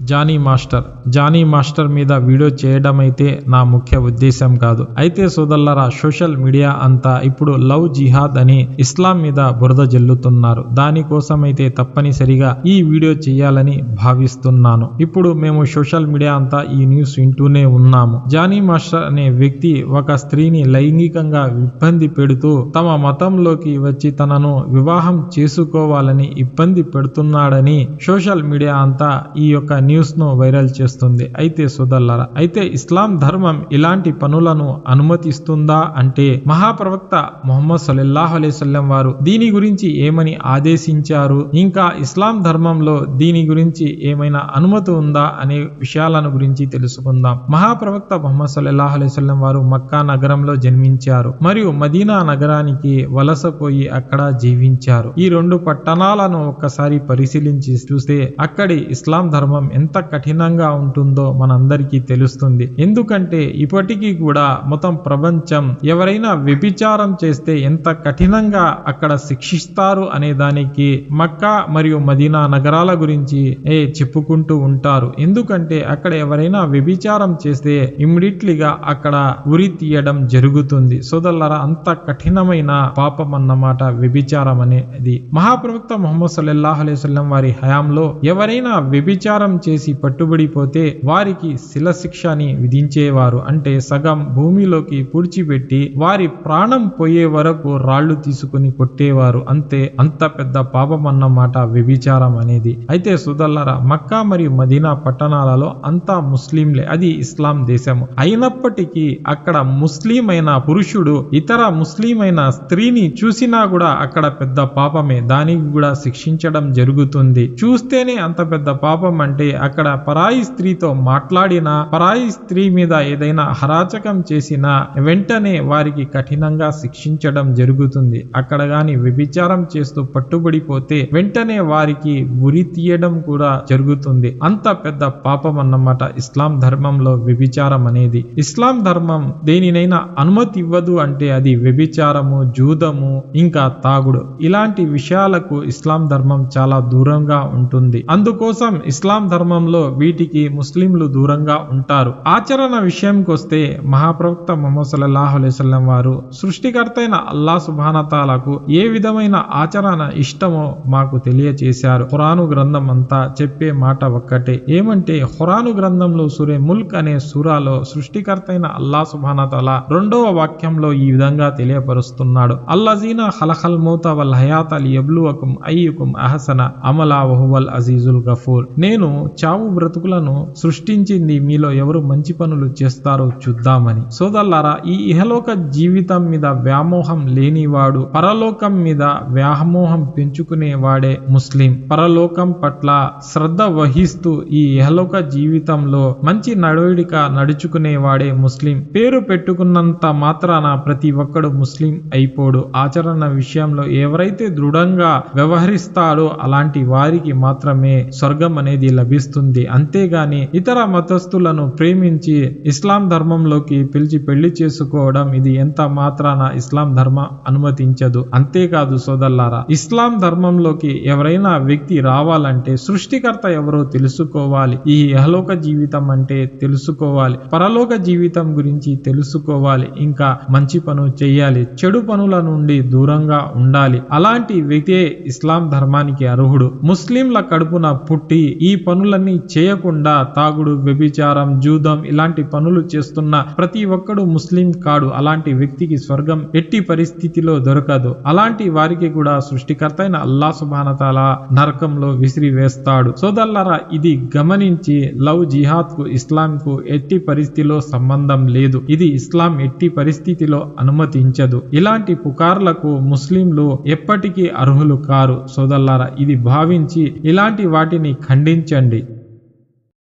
Johnny master. Jani master మీద video చేయడం అయితే నా ముఖ్య ఉద్దేశం కాదు. అయితే సోదల్లరా సోషల్ మీడియా అంతా ఇప్పుడు లవ్ జిహాద్ అని ఇస్లాం మీద బురద జల్లుతున్నారు. దానికోసం అయితే తప్పనిసరిగా ఈ వీడియో చేయాలని భావిస్తున్నాను. ఇప్పుడు మేము సోషల్ మీడియా అంతా ఈ న్యూస్ వింటూనే ఉన్నాము. జానీ మాస్టర్ అనే వ్యక్తి ఒక స్త్రీని లైంగికంగా ఇబ్బంది పెడుతూ తమ మతంలోకి వచ్చి తనను వివాహం చేసుకోవాలని ఇబ్బంది పెడుతున్నాడని సోషల్ మీడియా అంతా ఈ యొక్క న్యూస్ను వైరల్ చేస్తుంది. అయితే సోదల్లారా అయితే ఇస్లాం ధర్మం ఇలాంటి పనులను అనుమతిస్తుందా అంటే మహాప్రవక్త మొహమ్మద్ సల్లల్లాహు అలైస్లం వారు దీని గురించి ఏమని ఆదేశించారు? ఇంకా ఇస్లాం ధర్మంలో దీని గురించి ఏమైనా అనుమతి ఉందా అనే విషయాలను గురించి తెలుసుకుందాం. మహాప్రవక్త మొహమ్మద్ సల్లల్లాహు అలైస్లం వారు మక్కా నగరంలో జన్మించారు. మరియు మదీనా నగరానికి వలసపోయి అక్కడ జీవించారు. ఈ రెండు పట్టణాలను ఒక్కసారి పరిశీలించి చూస్తే అక్కడి ఇస్లాం ధర్మం ఎంత కఠినంగా ఉంటుందో మనందరికీ తెలుస్తుంది. ఎందుకంటే ఇప్పటికీ కూడా మొత్తం ప్రపంచం ఎవరైనా వ్యభిచారం చేస్తే ఎంత కఠినంగా అక్కడ శిక్షిస్తారు అనే దానికి మక్కా మరియు మదీనా నగరాల గురించి ఏ చెప్పుకుంటూ ఉంటారు. ఎందుకంటే అక్కడ ఎవరైనా వ్యభిచారం చేస్తే ఇమ్మీడియట్లీగా అక్కడ ఉరి తీయడం జరుగుతుంది. సోదల్లరా అంత కఠినమైన పాపం అన్నమాట వ్యభిచారం అనేది. మహాప్రవక్త ముహమ్మద్ సల్లల్లాహు అలైహి వారి హయాంలో ఎవరైనా వ్యభిచారం చేసి పట్టుబడిపోతే వారికి శిల శిక్షని విధించేవారు. అంటే సగం భూమిలోకి పూడ్చిపెట్టి వారి ప్రాణం పోయే వరకు రాళ్ళు తీసుకుని కొట్టేవారు. అంతే అంత పెద్ద పాపం అన్నమాట వ్యభిచారం అనేది. అయితే సుదల్లరా మక్కా మరియు మదీనా పట్టణాలలో అంతా ముస్లింలే. అది ఇస్లాం దేశము అయినప్పటికీ అక్కడ ముస్లిం అయిన పురుషుడు ఇతర ముస్లిం అయిన స్త్రీని చూసినా కూడా అక్కడ పెద్ద పాపమే. దానికి కూడా శిక్షించడం జరుగుతుంది. చూస్తేనే అంత పెద్ద పాపం అంటే అక్కడ పరాయి స్త్రీతో మాట్లాడినా పరాయి స్త్రీ మీద ఏదైనా హరాచకం చేసినా వెంటనే వారికి కఠినంగా శిక్షించడం జరుగుతుంది. అక్కడ గాని వ్యభిచారం చేస్తూ పట్టుబడిపోతే వెంటనే వారికి ఉరి తీయడం కూడా జరుగుతుంది. అంత పెద్ద పాపం అన్నమాట ఇస్లాం ధర్మంలో వ్యభిచారం అనేది. ఇస్లాం ధర్మం దేనినైనా అనుమతి ఇవ్వదు అంటే అది వ్యభిచారము జూదము ఇంకా తాగుడు. ఇలాంటి విషయాలకు ఇస్లాం ధర్మం చాలా దూరంగా ఉంటుంది. అందుకోసం ఇస్లాం ధర్మంలో వీటికి ముస్లింలు దూరంగా ఉంటారు. ఆచరణ విషయంకొస్తే మహాప్రవక్త మొహమ్మద్ సల్లాహు అలైహి వారు సృష్టికర్త అయిన అల్లా సుబానతాలకు ఏ విధమైన ఆచరణ ఇష్టమో మాకు తెలియచేశారు. ఖురాను గ్రంథం అంతా చెప్పే మాట ఒక్కటే. ఏమంటే ఖురాను గ్రంథంలో సూరే ముల్క్ అనే సూరాలో సృష్టికర్త అయిన అల్లా సుబానతాల రెండవ వాక్యంలో ఈ విధంగా తెలియపరుస్తున్నాడు. అల్లజీనా హలహల్ మౌత వల్ హయాత్ హయాత ఎబ్లువకుం అయ్యుకుం అహసన అమలా వహువల్ అజీజుల్ గఫూర్. నేను చావు బ్రతుకులను సృష్టించింది మీలో ఎవరు మంచి పనులు చేస్తారో చూద్దామని. సోదల్లారా ఈ ఇహలోక జీవితం మీద వ్యామోహం లేనివాడు పరలోకం మీద వ్యామోహం పెంచుకునేవాడే ముస్లిం. పరలోకం పట్ల శ్రద్ధ వహిస్తూ ఈ ఇహలోక జీవితంలో మంచి నడవడిక నడుచుకునేవాడే ముస్లిం. పేరు పెట్టుకున్నంత మాత్రాన ప్రతి ఒక్కడు ముస్లిం అయిపోడు. ఆచరణ విషయంలో ఎవరైతే దృఢంగా వ్యవహరిస్తాడో అలాంటి వారికి మాత్రమే స్వర్గం అనేది లభిస్తుంది. అంతేగాని ఇతర మతస్థులను ప్రేమించి ఇస్లాం ధర్మంలోకి పిలిచి పెళ్ళి చేసుకోవడం ఇది ఎంత మాత్రాన ఇస్లాం ధర్మ అనుమతించదు. అంతేకాదు సోదల్లారా ఇస్లాం ధర్మంలోకి ఎవరైనా వ్యక్తి రావాలంటే సృష్టికర్త ఎవరో తెలుసుకోవాలి. ఈ యహలోక జీవితం అంటే తెలుసుకోవాలి. పరలోక జీవితం గురించి తెలుసుకోవాలి. ఇంకా మంచి పనులు చేయాలి. చెడు పనుల నుండి దూరంగా ఉండాలి. అలాంటి వ్యక్తే ఇస్లాం ధర్మానికి అర్హుడు. ముస్లింల కడుపున పుట్టి ఈ పనులన్నీ చేయకుండా తాగుడు వ్యభిచారం జూదం ఇలాంటి పనులు చేస్తున్న ప్రతి ఒక్కడు ముస్లిం కాడు. అలాంటి వ్యక్తికి స్వర్గం ఎట్టి పరిస్థితిలో దొరకదు. అలాంటి వారికి కూడా సృష్టికర్త అయిన అల్లా సుబానతాల నరకంలో విసిరి వేస్తాడు. సోదల్లరా ఇది గమనించి లవ్ జిహాద్కు ఇస్లాం కు ఎట్టి పరిస్థితిలో సంబంధం లేదు. ఇది ఇస్లాం ఎట్టి పరిస్థితిలో అనుమతించదు. ఇలాంటి పుకార్లకు ముస్లింలు ఎప్పటికీ అర్హులు కారు. సోదల్లారా ఇది భావించి ఇలాంటి వాటిని ఖండించండి.